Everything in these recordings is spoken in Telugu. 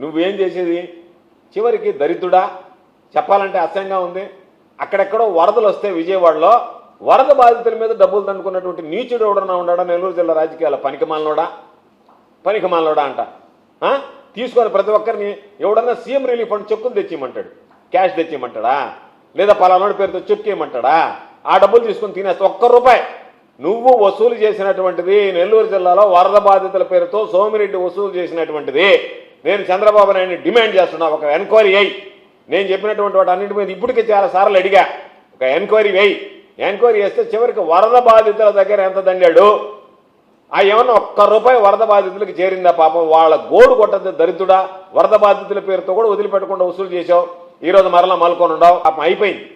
నువ్వేం చేసేది? చివరికి దరిద్రుడా? చెప్పాలంటే అసహ్యంగా ఉంది. అక్కడెక్కడో వరదలు వస్తే విజయవాడలో వరద బాధితుల మీద డబ్బులు దండుకున్నటువంటి నీచుడు ఎవడన్నా ఉన్నాడా? నెల్లూరు జిల్లా రాజకీయాల పనికిమాలనోడా? పనికిమాలనోడా అంట. తీసుకొని ప్రతి ఒక్కరిని ఎవడన్నా సీఎం రిలీఫ్ ఫండ్ చెక్కులు తెచ్చిమంటాడు క్యాష్ తెచ్చిమంటాడా లేదా పలానాడు పేరుతో చెక్కేయమంటాడా ఆ డబ్బులు తీసుకొని తినేస్తే ఒక్క రూపాయి. నువ్వు వసూలు చేసినటువంటిది నెల్లూరు జిల్లాలో వరద బాధితుల పేరుతో సోమిరెడ్డి వసూలు చేసినటువంటిది. నేను చంద్రబాబు నాయుడిని డిమాండ్ చేస్తున్నా ఒక ఎంక్వైరీ అయ్యి నేను చెప్పినటువంటి వాటి అన్నింటి మీద ఇప్పటికే చాలా సార్లు అడిగా. ఒక ఎంక్వైరీ వేయి. ఎంక్వైరీ చేస్తే చివరికి వరద బాధితుల దగ్గర ఎంత దండాడు ఆ ఏమన్నా ఒక్క రూపాయి వరద బాధితులకు చేరిందా పాపం? వాళ్ళ గోడు కొట్టద్దు దరిద్రుడా. వరద బాధితుల పేరుతో కూడా వదిలిపెట్టకుండా వసూలు చేసావు ఈరోజు మరలా మలుకొని ఉండవు. పాపం అయిపోయింది.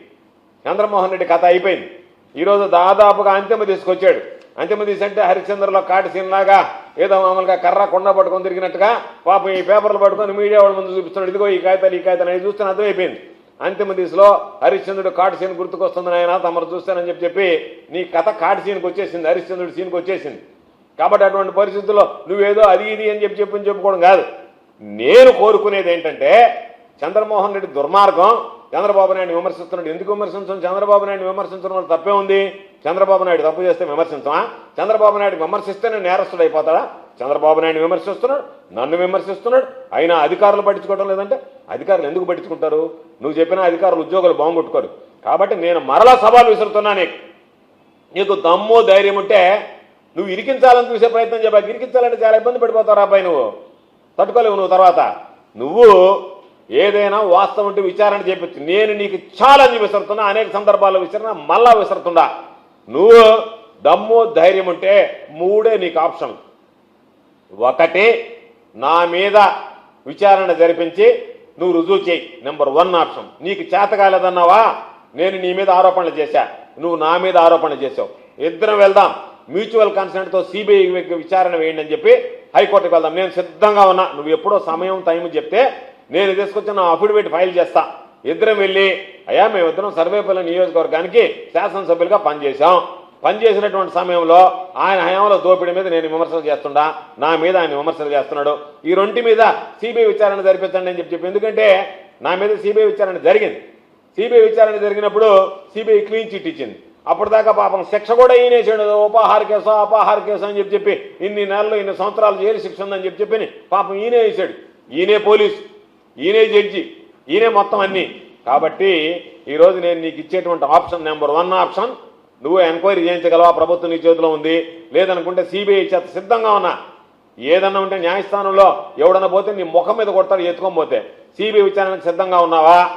చంద్రమోహన్ రెడ్డి కథ అయిపోయింది. ఈరోజు దాదాపుగా అంతిమ తీసుకొచ్చాడు. అంతిమ తీసి అంటే హరిశ్చంద్రలో కాటి సీన్లాగా ఏదో మామూలుగా కర్ర కొండ పట్టుకొని తిరిగినట్టుగా పాపం ఈ పేపర్లు పట్టుకొని మీడియా వాళ్ళ ముందు చూపిస్తున్నాడు. ఇదిగో ఈ కాగితాలు ఈ కాగితాలు అని చూస్తే అర్థమైపోయింది. అంతిమ దిశలో హరిశ్చంద్రుడు కాటి సీన్ గుర్తుకొస్తుంది ఆయన తమరు చూస్తానని చెప్పి చెప్పి నీ కథ కాటి సీన్కి వచ్చేసింది హరిశ్చంద్రుడు సీన్కి వచ్చేసింది. కాబట్టి అటువంటి పరిస్థితుల్లో నువ్వేదో అది ఇది అని చెప్పి చెప్పని చెప్పుకోవడం కాదు. నేను కోరుకునేది ఏంటంటే చంద్రమోహన్ రెడ్డి దుర్మార్గం చంద్రబాబు నాయుడు విమర్శిస్తున్నాడు. ఎందుకు విమర్శించడం? చంద్రబాబు నాయుడు విమర్శించడం వల్ల తప్పే ఉంది. చంద్రబాబు నాయుడు తప్పు చేస్తే విమర్శించమా? చంద్రబాబు నాయుడు విమర్శిస్తేనే నేరస్తుడు అయిపోతాడా చంద్రబాబు నాయుడు విమర్శిస్తున్నాడు నన్ను విమర్శిస్తున్నాడు అయినా అధికారులు పట్టించుకోవడం లేదంటే అధికారులు ఎందుకు పట్టించుకుంటారు? నువ్వు చెప్పిన అధికారులు ఉద్యోగులు బాగుంటుకోరు కాబట్టి నేను మరలా సవాలు విసురుతున్నా నీకు. నీకు దమ్ము ధైర్యం ఉంటే నువ్వు ఇరికించాలని చూసే ప్రయత్నం చెప్పా ఇరికించాలంటే చాలా ఇబ్బంది పడిపోతావు అబ్బాయి నువ్వు. తట్టుకోలేవు నువ్వు తర్వాత. నువ్వు ఏదైనా వాస్తవం ఉంటే విచారణ చేపించు. నేను నీకు ఛాలెంజ్ విసురుతున్నా అనేక సందర్భాల్లో విసిరినా మళ్ళా విసురుతుండా నువ్వు దమ్ము ధైర్యం ఉంటే మూడే నీకు ఆప్షన్. ఒకటి నా మీద విచారణ జరిపించి నువ్వు రుజువు చేయి. Number one option. నీకు చేత కాలేదన్నావా? నేను నీ మీద ఆరోపణలు చేశా. నువ్వు నా మీద ఆరోపణలు చేసావు ఇద్దరం వెళ్దాం. మ్యూచువల్ కన్సెంట్తో సిబిఐ విచారణ వేయండి అని చెప్పి హైకోర్టుకు వెళ్దాం. నేను సిద్ధంగా ఉన్నా. నువ్వు ఎప్పుడో సమయం టైం చెప్తే నేను తీసుకొచ్చి నా అఫిడవిట్ ఫైల్ చేస్తా. ఇద్దరం వెళ్ళి అయ్యా మేమిద్దరం సర్వేపల్లి నియోజకవర్గానికి శాసనసభ్యులుగా పనిచేశాం. పనిచేసినటువంటి సమయంలో ఆయన హయాంలో దోపిడీ మీద నేను విమర్శలు చేస్తుండా? నా మీద ఆయన విమర్శలు చేస్తున్నాడు. ఈ రెంటి మీద సిబిఐ విచారణ జరిపించండి అని చెప్పి చెప్పి ఎందుకంటే నా మీద సిబిఐ విచారణ జరిగింది. సిబిఐ విచారణ జరిగినప్పుడు సిబిఐ క్లీన్ చిట్ ఇచ్చింది. అప్పటిదాకా పాపం శిక్ష కూడా ఈయనేసాడు ఉపాహార కేసు అపాహార కేసు అని చెప్పి చెప్పి ఇన్ని నెలలు ఇన్ని సంవత్సరాలు జైలు శిక్ష ఉందని చెప్పి చెప్పి పాపం ఈయనే వేసాడు ఈయనే పోలీసు ఈయనే జడ్జి. ఈయనే మొత్తం అన్ని. కాబట్టి ఈరోజు నేను నీకు ఇచ్చేటువంటి ఆప్షన్ నెంబర్ వన్ ఆప్షన్. నువ్వు ఎంక్వైరీ చేయించగలవా? ప్రభుత్వం నీ చేతిలో ఉంది. లేదనుకుంటే సిబిఐ చేత సిద్ధంగా ఉన్నా. ఏదన్నా ఉంటే న్యాయస్థానంలో ఎవడన్నా పోతే నీ ముఖం మీద కొడతాడు ఎత్తుకోకపోతే సిబిఐ విచారణకు సిద్ధంగా ఉన్నావా?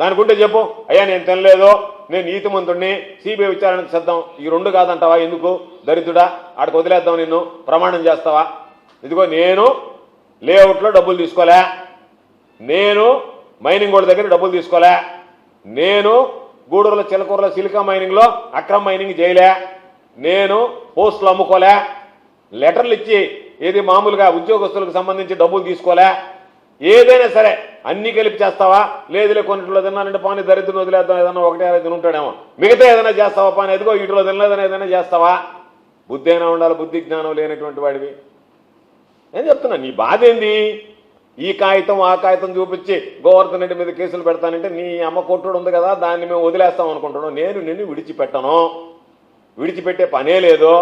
దానికుంటే చెప్పు. అయ్యా నేను తినలేదు. నేను నీతిమంతుడిని సిబిఐ విచారణకు సిద్ధం. ఈ రెండు కాదంటావా? ఎందుకు? దరిద్రుడా? ఆడికి వదిలేద్దాం నిన్ను. ప్రమాణం చేస్తావా? ఇదిగో నేను లేఅవుట్లో డబ్బులు తీసుకోలే. నేను మైనింగ్ వాళ్ళ దగ్గర డబ్బులు తీసుకోలే. నేను గూడూరులో చిలకూరులో సిలికా మైనింగ్లో అక్రమ మైనింగ్ చేయలే. నేను పోస్టులు అమ్ముకోలే. లెటర్లు ఇచ్చి ఏది మామూలుగా ఉద్యోగస్తులకు సంబంధించి డబ్బులు తీసుకోలే. ఏదైనా సరే అన్ని కలిపి చేస్తావా? లేదులే కొన్నిట్లో తిన్నానంటే పాని దరిద్రం వదిలేద్దాం ఏదన్నా ఒకటే తిని ఉంటాడేమో. మిగతా ఏదైనా చేస్తావా పాని? ఎదుగో ఇటులో తినలేదని ఏదైనా చేస్తావా? బుద్ధి అయినా ఉండాలి బుద్ధి జ్ఞానం లేనటువంటి వాడివి. నేను చెప్తున్నా? నీ బాధ ఏంది? ఈ కాగితం ఆ కాగితం చూపించి గోవర్ధన్ రెడ్డి మీద కేసులు పెడతానంటే నీ అమ్మ కొట్టుడు ఉంది కదా దాన్ని మేము వదిలేస్తాం అనుకుంటున్నాం. నేను నిన్ను విడిచిపెట్టను. విడిచిపెట్టే పనే లేదు.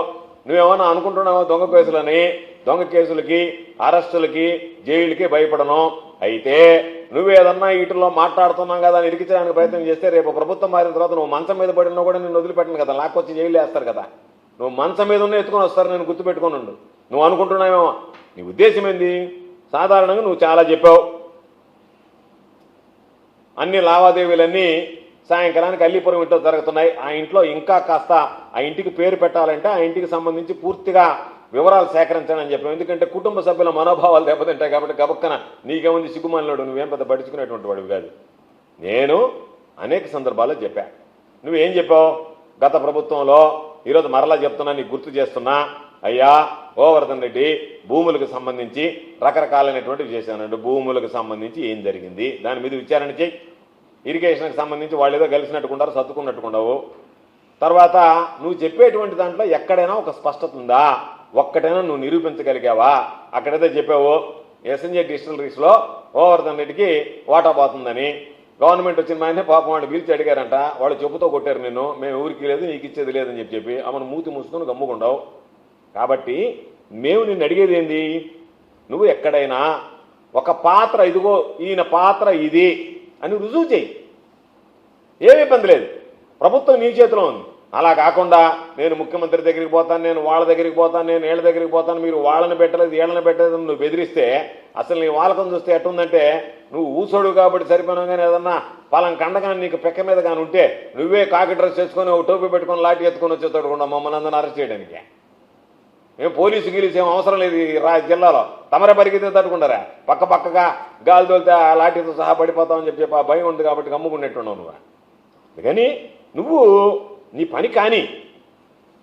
నువ్వేమన్నా అనుకుంటున్నావా దొంగ కేసులని? దొంగ కేసులకి అరెస్టులకి జైలుకి భయపడను. అయితే నువ్వేదన్నా వీటిలో మాట్లాడుతున్నాం కదా అని ఇరికించడానికి ప్రయత్నం చేస్తే రేపు ప్రభుత్వం మారిన తర్వాత నువ్వు మంచం మీద పడినా కూడా నేను వదిలిపెట్టను కదా. లాక్కొచ్చి జైలు వేస్తారు కదా. నువ్వు మంచం మీద ఉన్న ఎత్తుకొని వస్తారు నేను గుర్తుపెట్టుకొని నువ్వు అనుకుంటున్నావేమో. నీ ఉద్దేశం ఏంది? సాధారణంగా నువ్వు చాలా చెప్పావు. అన్ని లావాదేవీలన్నీ సాయంకాలానికి అల్లిపురం ఇంట్లో జరుగుతున్నాయి. ఆ ఇంట్లో ఇంకా కాస్త ఆ ఇంటికి పేరు పెట్టాలంటే ఆ ఇంటికి సంబంధించి పూర్తిగా వివరాలు సేకరించండి అని చెప్పాం ఎందుకంటే కుటుంబ సభ్యుల మనోభావాలు దెబ్బతింటాయి కాబట్టి గబక్కన నీకేముంది సిగ్గుమాలినాడు నువ్వేం పెద్ద పట్టించుకునేటువంటి వాడివి కాదు. నేను అనేక సందర్భాల్లో చెప్పా. నువ్వేం చెప్పావు? గత ప్రభుత్వంలో ఈరోజు మరలా చెప్తున్నా నీకు గుర్తు చేస్తున్నా. అయ్యా గోవర్ధన్ రెడ్డి భూములకు సంబంధించి రకరకాలైనటువంటివి చేశానండి భూములకు సంబంధించి ఏం జరిగింది? దాని మీద విచారణ చేయి. ఇరిగేషన్కి సంబంధించి వాళ్ళు ఏదో కలిసినట్టుకుంటారు సర్దుకున్నట్టుకుండవు. తర్వాత నువ్వు చెప్పేటువంటి దాంట్లో ఎక్కడైనా ఒక స్పష్టత ఉందా? ఒక్కటైనా నువ్వు నిరూపించగలిగావా? అక్కడైతే చెప్పావు ఎస్ఎన్జే డిస్టిలరీస్లో గోవర్ధన్ రెడ్డికి వాటా పోతుందని. గవర్నమెంట్ వచ్చిన మాయనే పాపం వాళ్ళు పిలిచి అడిగారంట. వాళ్ళు చెప్పుతో కొట్టారు నిన్ను. మేము ఊరికి లేదు నీకు ఇచ్చేది లేదని చెప్పి చెప్పి. ఆమెను మూతి మూసుకొని గమ్ముకుండవు. కాబట్టి మేము నిన్ను అడిగేది ఏంది? నువ్వు ఎక్కడైనా ఒక పాత్ర ఇదిగో ఈయన పాత్ర ఇది అని రుజువు చేయి ఏమి ఇబ్బంది లేదు. ప్రభుత్వం నీ చేతిలో ఉంది. అలా కాకుండా నేను ముఖ్యమంత్రి దగ్గరికి పోతాను నేను వాళ్ళ దగ్గరికి పోతాను నేను వీళ్ళ దగ్గరికి పోతాను మీరు వాళ్ళని పెట్టలేదు వీళ్ళని పెట్టలేదు నువ్వు బెదిరిస్తే అసలు నీ వాళ్ళకం చూస్తే ఎట్టుందంటే నువ్వు ఊసోడు కాబట్టి సరిపోయినా కానీ ఏదన్నా పలం కండగాని నీకు పెక్క మీద కానీ ఉంటే నువ్వే కాకి డ్రెస్ చేసుకొని ఒక టోపీ పెట్టుకొని లాటి ఎత్తుకొని వచ్చేటోడు కూడా మమ్మల్ని అందరూ అరెస్ట్ చేయడానికి. ఏం పోలీసు గీలీసు ఏం అవసరం లేదు ఈ రా జిల్లాలో. తమరే పరిగెత్తే తట్టుకుంటారా? పక్క పక్కగా గాలి తోలితే ఆ లాఠీతో సహా పడిపోతామని చెప్పి ఆ భయం ఉంది కాబట్టి గమ్ముకున్నట్టున్నావు నువ్వు. అందుకని నువ్వు నీ పని కానీ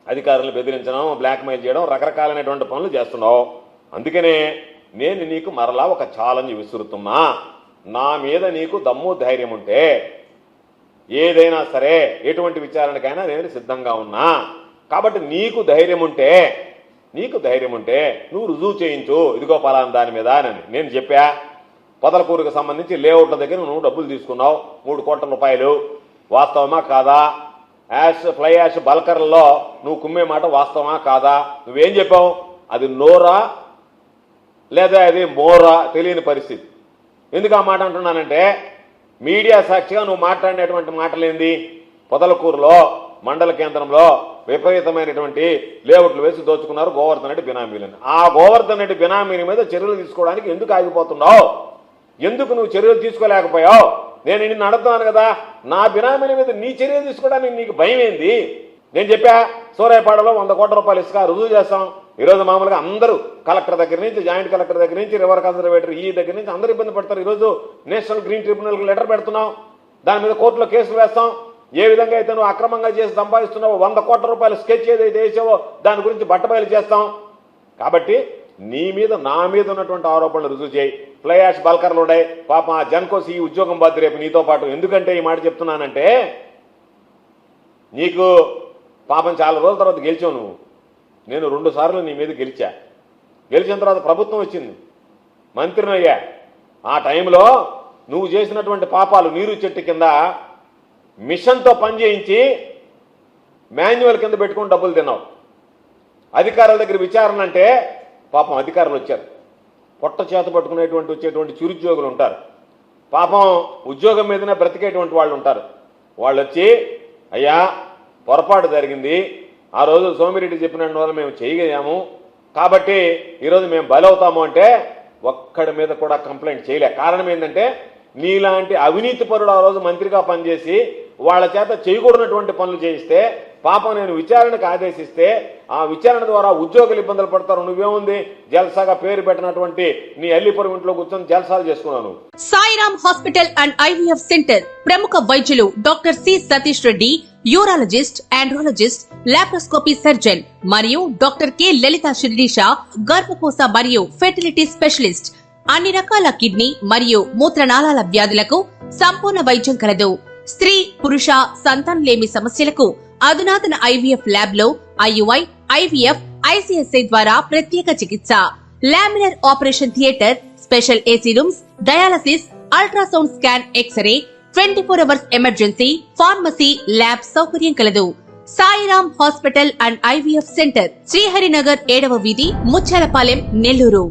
అధికారులను బెదిరించడం బ్లాక్మెయిల్ చేయడం రకరకాలైనటువంటి పనులు చేస్తున్నావు. అందుకనే నేను నీకు మరలా ఒక ఛాలెంజ్ విసురుతున్నా. నా మీద నీకు దమ్ము ధైర్యం ఉంటే ఏదైనా సరే ఎటువంటి విచారణకైనా నేను సిద్ధంగా ఉన్నా. కాబట్టి నీకు ధైర్యం ఉంటే నీకు ధైర్యం ఉంటే నువ్వు రుజువు చేయించు. ఇదిగో పలానా దాని మీద అని నేను చెప్పా పొదలకూరుకు సంబంధించి లేఅవుట్ల దగ్గర నువ్వు డబ్బులు తీసుకున్నావు. మూడు కోట్ల రూపాయలు. వాస్తవమా కాదా? యాష్ ఫ్లై యాష్ బల్కర్లో నువ్వు కుమ్మే మాట వాస్తవమా కాదా? నువ్వేం చెప్పావు? అది నోరా? లేదా అది మోరా? తెలియని పరిస్థితి. ఎందుకు ఆ మాట అంటున్నానంటే మీడియా సాక్షిగా నువ్వు మాట్లాడినటువంటి మాటలేంది? పొదలకూరులో మండల కేంద్రంలో విపరీతమైనటువంటి లేఅవుట్లు వేసి దోచుకున్నారు గోవర్ధన్ రెడ్డి బినామీలని. ఆ గోవర్ధన్ రెడ్డి బినామీల మీద చర్యలు తీసుకోవడానికి ఎందుకు ఆగిపోతున్నావు? ఎందుకు నువ్వు చర్యలు తీసుకోలేకపోయావు? నేను నిన్ను అడుగుతున్నాను కదా నా బినామీల మీద నీ చర్యలు తీసుకోవడానికి నీకు భయం ఏంది? నేను చెప్పా సూరాయపాడలో వంద కోట్ల రూపాయలు ఇసుక రుజువు చేస్తాం. ఈరోజు మామూలుగా అందరూ కలెక్టర్ దగ్గర నుంచి జాయింట్ కలెక్టర్ దగ్గర నుంచి రివర్ కన్సర్వేటర్ ఈ దగ్గర నుంచి అందరూ ఇబ్బంది పడతారు. ఈరోజు నేషనల్ గ్రీన్ ట్రిబ్యునల్కి లెటర్ పెడుతున్నాం. దాని మీద కోర్టులో కేసులు వేస్తాం. ఏ విధంగా అయితే నువ్వు అక్రమంగా చేసి సంపాదిస్తున్నావో వంద కోట్ల రూపాయలు స్కెచ్ ఏదైతే వేసావో దాని గురించి బట్టబయలు చేస్తాం. కాబట్టి నీ మీద నా మీద ఉన్నటువంటి ఆరోపణలు రుజువు చేయి. ఫ్లై యాష్ బల్కర్లు ఉన్నాయి పాపం ఆ జన్కోసి ఈ ఉద్యోగం బాధ్య రేపు నీతో పాటు. ఎందుకంటే ఈ మాట చెప్తున్నానంటే నీకు పాపం చాలా రోజుల తర్వాత గెలిచావు నువ్వు. నేను రెండు సార్లు నీ మీద గెలిచా. గెలిచిన తర్వాత ప్రభుత్వం వచ్చింది. మంత్రినయ్యా ఆ టైంలో నువ్వు చేసినటువంటి పాపాలు నీరు చెట్టు కింద మిషన్తో పనిచేయించి మాన్యువల్ కింద పెట్టుకొని డబ్బులు తిన్నావు. అధికారుల దగ్గర విచారణ అంటే పాపం అధికారులు వచ్చారు. పొట్ట చేత పట్టుకునేటువంటి వచ్చేటువంటి చిరుద్యోగులు ఉంటారు. పాపం ఉద్యోగం మీదనే బ్రతికేటువంటి వాళ్ళు ఉంటారు. వాళ్ళు వచ్చి అయ్యా పొరపాటు జరిగింది. ఆ రోజు సోమిరెడ్డి చెప్పిన వల్ల మేము చేయగలిగాము. కాబట్టి ఈరోజు మేము బలవుతాము అంటే ఒక్కడి మీద కూడా కంప్లైంట్ చేయలే. కారణం ఏంటంటే నీలాంటి అవినీతి పరుడు ఆ రోజు మంత్రిగా పనిచేసి వాళ్ళ చేత చేయకూడనటువంటి పనులు చేయిస్తే పాపం నేను విచారణకు ఆదేశిస్తే ఆ విచారణ ద్వారా ఉద్యోగులు ఇబ్బందులు పడతారు. నువ్వేముంది? జల్సాగా పేరు పెట్టినటువంటి నీ అల్లిపురం ఇంట్లో కూర్చొని జల్సాలు చేసుకున్నాను. Sairam hospital and IVF centre ప్రముఖ వైద్యులు doctor C Satish Reddy urologist andrologist laparoscopy surgeon మరియు డాక్టర్ కె లలిత శిరీష గర్భకోశ మరియు ఫెర్టిలిటీ స్పెషలిస్ట్. అన్ని రకాల కిడ్నీ మరియు మూత్రనాళాల వ్యాధులకు సంపూర్ణ వైద్యం కలదు. స్త్రీ పురుష సంతానం లేమి సమస్యలకు అధునాతన ఐవీఎఫ్ ల్యాబ్లో ఐయుఐ ఐవీఎఫ్ ఐసీఎస్ఐ ద్వారా ప్రత్యేక చికిత్స. Laminar operation theatre special AC rooms dialysis ultrasound scan x-ray twenty four hours emergency pharmacy lab సౌకర్యం కలదు. Sairam hospital and IVF centre Sriharinagar ఏడవ వీధి ముచ్చాలపాలెం నెల్లూరు.